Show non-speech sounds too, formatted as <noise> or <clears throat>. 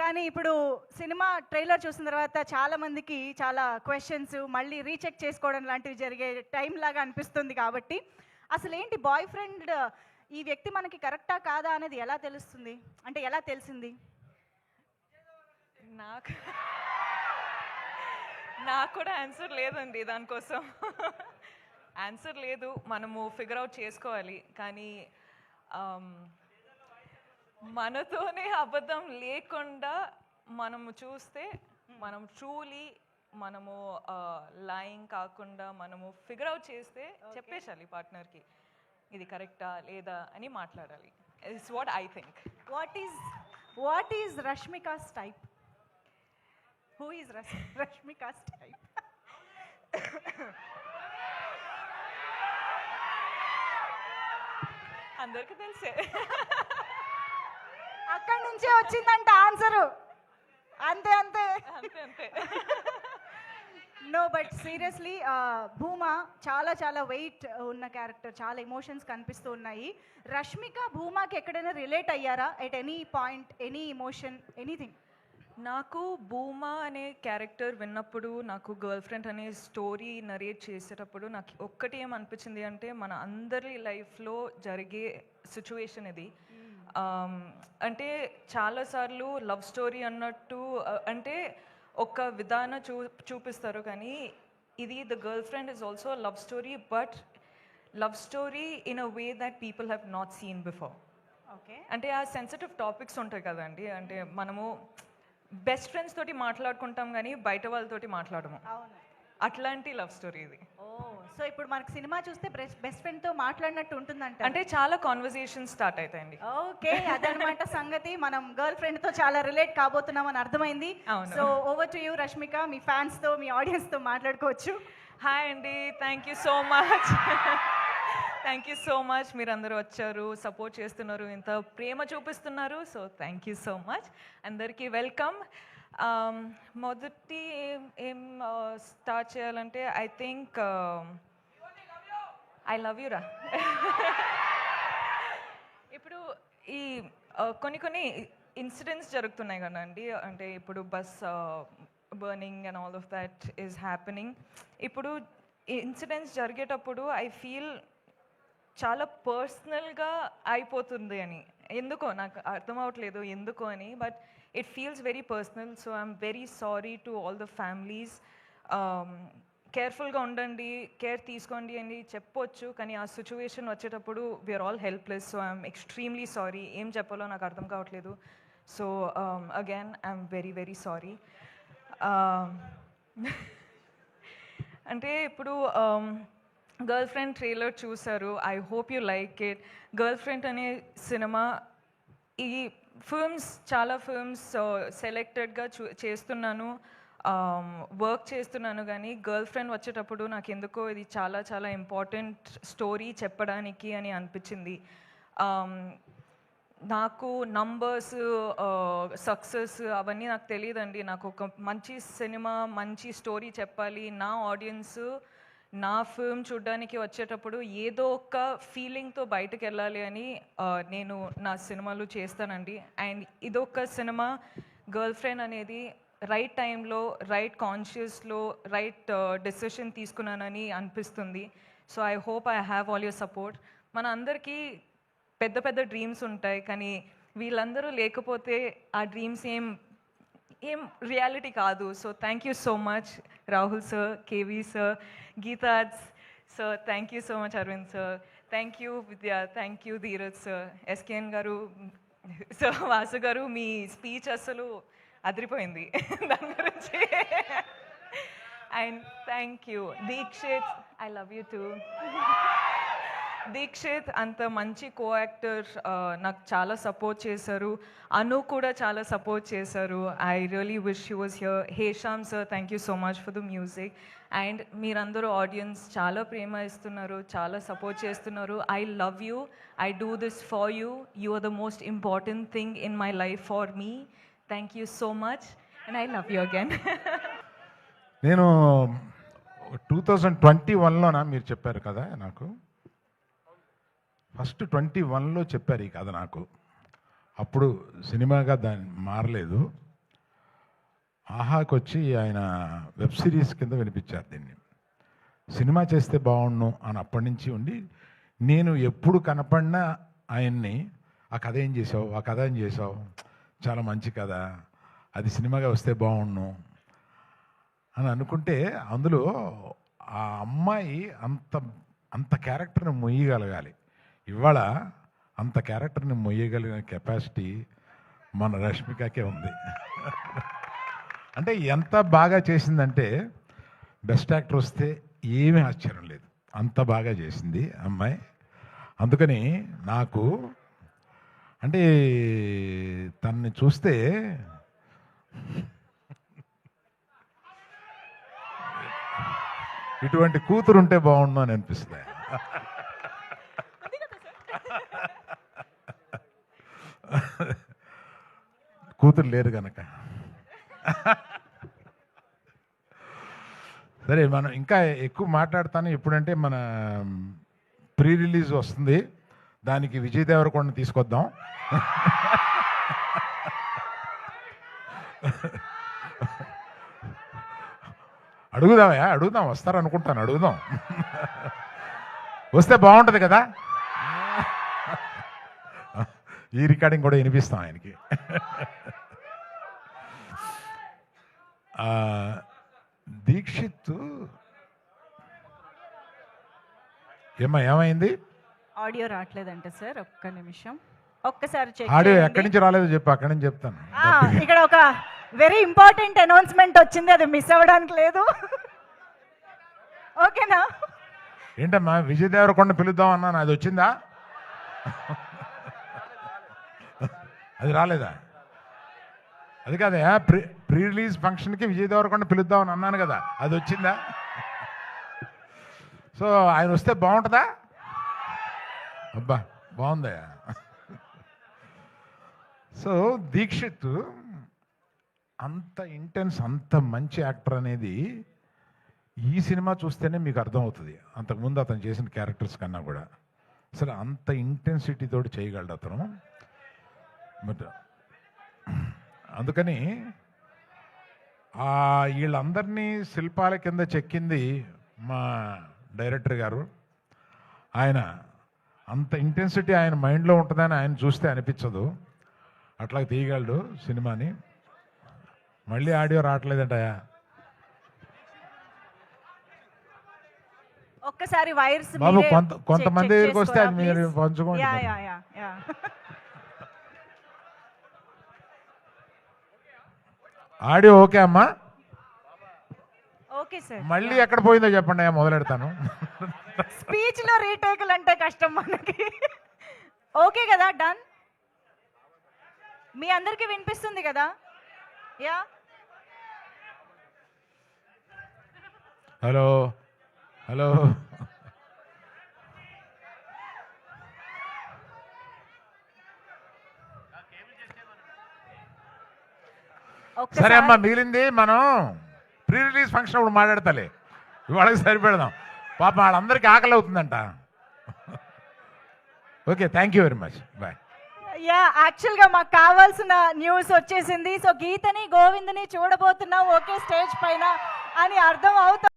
కానీ ఇప్పుడు cinema trailer చూసిన తర్వాత చాలా మందికి చాలా క్వశ్చన్స్ మళ్ళీ రీచెక్ చేసుకోవడం లాంటివి జరిగే టైం లాగా అనిపిస్తుంది కాబట్టి అసలు ఏంటి బాయ్ ఫ్రెండ్ ఈ వ్యక్తి మనకి కరెక్టా కాదా అనేది ఎలా తెలుస్తుంది? అంటే ఎలా తెలిసింది? నాకు నాకు కూడా ఆన్సర్ లేదండి దానికోసం. ఆన్సర్ లేదు మనము ఫిగర్ అవుట్ చేసుకోవాలి. కానీ um, మనతోనే అబద్ధం లేకుండా మనము చూస్తే మనం ట్రూలీ మనము లైంగ్ కాకుండా మనము ఫిగర్ అవుట్ చేస్తే చెప్పేసాలి పార్ట్నర్కి ఇది కరెక్టా లేదా అని మాట్లాడాలి. It's what I think what is what is Rashmika's type who is Rashmika's type అందరికీ తెలిసే. <laughs> అక్కడి నుంచే వచ్చిందంట ఆన్సరు. అంతే అంతే. నో బట్ సీరియస్లీ భూమా చాలా చాలా వెయిట్ ఉన్న క్యారెక్టర్ చాలా ఎమోషన్స్ కనిపిస్తూ ఉన్నాయి. రష్మిక భూమాకి ఎక్కడైనా రిలేట్ అయ్యారా? At any point any emotion anything నాకు భూమా అనే క్యారెక్టర్ విన్నప్పుడు నాకు గర్ల్ ఫ్రెండ్ అనే స్టోరీ నరేట్ చేసేటప్పుడు నాకు ఒక్కటి ఏం అనిపించింది అంటే మన అందరి లైఫ్లో జరిగే సిచ్యువేషన్ ఇది. అంటే చాలాసార్లు లవ్ స్టోరీ అన్నట్టు అంటే ఒక విధానం చూ చూపిస్తారు కానీ ఇది the girlfriend is also love story but love story in a way that people have not seen before. Okay. అంటే ఆ సెన్సిటివ్ టాపిక్స్ ఉంటాయి కదండి అంటే మనము బెస్ట్ ఫ్రెండ్స్ తోటి మాట్లాడుకుంటాం కానీ బయట వాళ్ళతోటి మాట్లాడము. అవును. అట్లాంటి లవ్ స్టోరీ ఇది. ఓ సో ఇప్పుడు మనకి సినిమా చూస్తే బెస్ట్ ఫ్రెండ్తో మాట్లాడినట్టు ఉంటుందంట. అంటే చాలా కాన్వర్జేషన్ స్టార్ట్ అవుతాయండి ఓకే అదనమాట <laughs> సంగతి. మనం గర్ల్ ఫ్రెండ్తో చాలా రిలేట్ కాబోతున్నాం అని అర్థమైంది. So over to you Rashmika. మీ ఫ్యాన్స్తో మీ ఆడియన్స్తో మాట్లాడుకోవచ్చు. హాయ్ అండి thank you so much thank you so much మీరు అందరూ వచ్చారు సపోర్ట్ చేస్తున్నారు. ఇంత ప్రేమ చూపిస్తున్నారు. So thank you so much అందరికీ వెల్కమ్ Um, మొదటి ఏం స్టార్ట్ చేయాలంటే I think I love you రా. ఇప్పుడు ఈ కొన్ని కొన్ని ఇన్సిడెంట్స్ జరుగుతున్నాయి కదండి. అంటే ఇప్పుడు bus burning and all of that is happening ఇప్పుడు ఇన్సిడెంట్స్ జరిగేటప్పుడు ఐ ఫీల్ చాలా పర్సనల్గా అయిపోతుంది అని. ఎందుకో నాకు అర్థం అవ్వట్లేదు ఎందుకో అని but it feels very personal so I'm very sorry to all the families కేర్ఫుల్గా ఉండండి కేర్ తీసుకోండి అని చెప్పొచ్చు కానీ ఆ సిచ్యువేషన్ వచ్చేటప్పుడు we're all helpless so I'm extremely sorry ఏం చెప్పాలో నాకు అర్థం కావట్లేదు. So again I'm very very sorry అంటే ఇప్పుడు um, గర్ల్ ఫ్రెండ్ ట్రైలర్ చూసారు I hope you like it girlfriend అనే సినిమా ఈ ఫిల్మ్స్ చాలా ఫిల్మ్స్ సెలెక్టెడ్గా uh, చూ చేస్తున్నాను. Um, వర్క్ చేస్తున్నాను కానీ గర్ల్ ఫ్రెండ్ వచ్చేటప్పుడు నాకు ఎందుకో ఇది చాలా చాలా ఇంపార్టెంట్ స్టోరీ చెప్పడానికి అని అనిపించింది. Um, నాకు నంబర్స్ సక్సెస్ uh, అవన్నీ నాకు తెలియదండి నాకు ఒక మంచి సినిమా మంచి స్టోరీ చెప్పాలి. నా ఆడియన్స్ నా ఫిల్మ్ చూడడానికి వచ్చేటప్పుడు ఏదో ఒక ఫీలింగ్తో బయటకు వెళ్ళాలి అని నేను నా సినిమాలు చేస్తానండి. అండ్ ఇదొక సినిమా గర్ల్ ఫ్రెండ్ అనేది రైట్ టైంలో రైట్ కాన్షియస్లో రైట్ డెసిషన్ తీసుకున్నానని అనిపిస్తుంది. So I hope I have all your support మన అందరికీ పెద్ద పెద్ద డ్రీమ్స్ ఉంటాయి కానీ వీళ్ళందరూ లేకపోతే ఆ డ్రీమ్స్ ఏం ఏం రియాలిటీ కాదు. So thank you so much Rahul sir K V sir Geethaj sir thank you so much Aravind sir thank you Vidya thank you Dheeraj sir S K N గారు sir Vasu గారు మీ speech అసలు అదిరిపోయింది. <laughs> దాని గురించి. And thank you Deekshith I love you too Deekshith అంత మంచి co actor నాకు చాలా సపోర్ట్ చేశారు. అను కూడా చాలా సపోర్ట్ చేశారు. I really wish you was here Hesham sir thank you so much for the music and మీరందరూ ఆడియన్స్ చాలా ప్రేమ ఇస్తున్నారు చాలా సపోర్ట్ చేస్తున్నారు. I love you I do this for you you are the most important thing in my life for me thank you so much and I love you again నేను two thousand twenty వన్లోనా మీరు చెప్పారు కదా నాకు? First twenty వన్లో చెప్పారు ఈ కథ నాకు. అప్పుడు సినిమాగా దాన్ని మారలేదు. ఆహాకి వచ్చి ఆయన వెబ్ సిరీస్ కింద వినిపించారు దీన్ని. సినిమా చేస్తే బాగుండు అని అప్పటి నుంచి ఉండి నేను ఎప్పుడు కనపడినా ఆయన్ని ఆ కథ ఏం చేసావు? ఆ కథ ఏం చేసావు? చాలా మంచి కథ. అది సినిమాగా వస్తే బాగుండు. అని అనుకుంటే అందులో ఆ అమ్మాయి అంత అంత క్యారెక్టర్ని మొయ్యగలగాలి. ఇవాళ అంత క్యారెక్టర్ని మొయ్యగలిగిన కెపాసిటీ మన రష్మికకే ఉంది. అంటే ఎంత బాగా చేసిందంటే బెస్ట్ యాక్టర్ వస్తే ఏమీ ఆశ్చర్యం లేదు. అంత బాగా చేసింది అమ్మాయి. అందుకని నాకు అంటే తనని చూస్తే ఇటువంటి కూతురు ఉంటే బాగుండు అని అనిపిస్తుంది. కూతురు లేరు కనుక సరే మనం ఇంకా ఎక్కువ మాట్లాడతాను. ఎప్పుడంటే మన ప్రీ రిలీజ్ వస్తుంది. దానికి విజయ్ దేవరకొండ తీసుకొద్దాం. అడుగుదామయ్యా అడుగుదాం. వస్తారనుకుంటాను అడుగుదాం. వస్తే బాగుంటుంది కదా? ఈ రికార్డింగ్ కూడా వినిపిస్తాం ఆయనకి. దీక్షిత్ ఏమా ఏమైంది? ఆడియో రావట్లేదంట సార్ ఒక్క నిమిషం. ఒక్కసారి చెక్ ఆడియో ఎక్కడి నుంచి రాలేదో చెప్పు అక్కడి నుంచి చెప్తాను. ఇక్కడ ఒక వెరీ ఇంపార్టెంట్ అనౌన్స్మెంట్ వచ్చింది అది మిస్ అవ్వడానికి లేదు. ఓకేనా ఏంటమ్మా విజయ్ దేవరకొండ పిలుద్దాం అన్నాను అది వచ్చిందా? అది రాలేదా? అది కాదే ప్రీ ప్రీ రిలీజ్ ఫంక్షన్కి విజయ్ దేవరకొండ పిలుద్దాం అని అన్నాను కదా అది వచ్చిందా? సో ఆయన వస్తే బాగుంటుందా? అబ్బా బాగుందయ్యా. సో దీక్షిత్ అంత ఇంటెన్స్ అంత మంచి యాక్టర్ అనేది ఈ సినిమా చూస్తేనే మీకు అర్థమవుతుంది. అంతకుముందు అతను చేసిన క్యారెక్టర్స్ కన్నా కూడా. అసలు అంత ఇంటెన్సిటీతో చేయగలడు అతను. బట్ <clears throat> అందుకని ఆ వీళ్ళందరినీ శిల్పాల కింద చెక్కింది మా డైరెక్టర్ గారు. ఆయన అంత ఇంటెన్సిటీ ఆయన మైండ్లో ఉంటుందని ఆయన చూస్తే అనిపించదు. అట్లా తీయగలడు సినిమాని. మళ్ళీ ఆడియో రావట్లేదంటయా ఒక్కసారి వైర్స్ బాబు, కొంత- కొంతమంది దగ్గరికి వస్తే అది మీరు పంచుకోండి యా మరి. Yeah yeah yeah audio okay అమ్మా. Okay sir. మళ్ళీ ఎక్కడ పోయిందో చెప్పండి మొదలెడతాను. స్పీచ్లో రీటేకులు అంటే కష్టం మనకి. ఓకే కదా డన్. మీ అందరికీ వినిపిస్తుంది కదా? యా. హలో. హలో. సరే అమ్మా మిగిలింది మనం ప్రీ రిలీజ్ ఫంక్షన్ అప్పుడు మాట్లాడతాలే. ఇవాళకి సరిపెడదాం. పాప వాళ్ళందరికీ ఆకలి అవుతుందంట. Okay thank you very much bye yeah యాక్చువల్గా మాకు కావాల్సిన న్యూస్ వచ్చేసింది. సో గీతని గోవిందని చూడబోతున్నాం ఒకే స్టేజ్ పైన అని అర్థం అవుతుంది.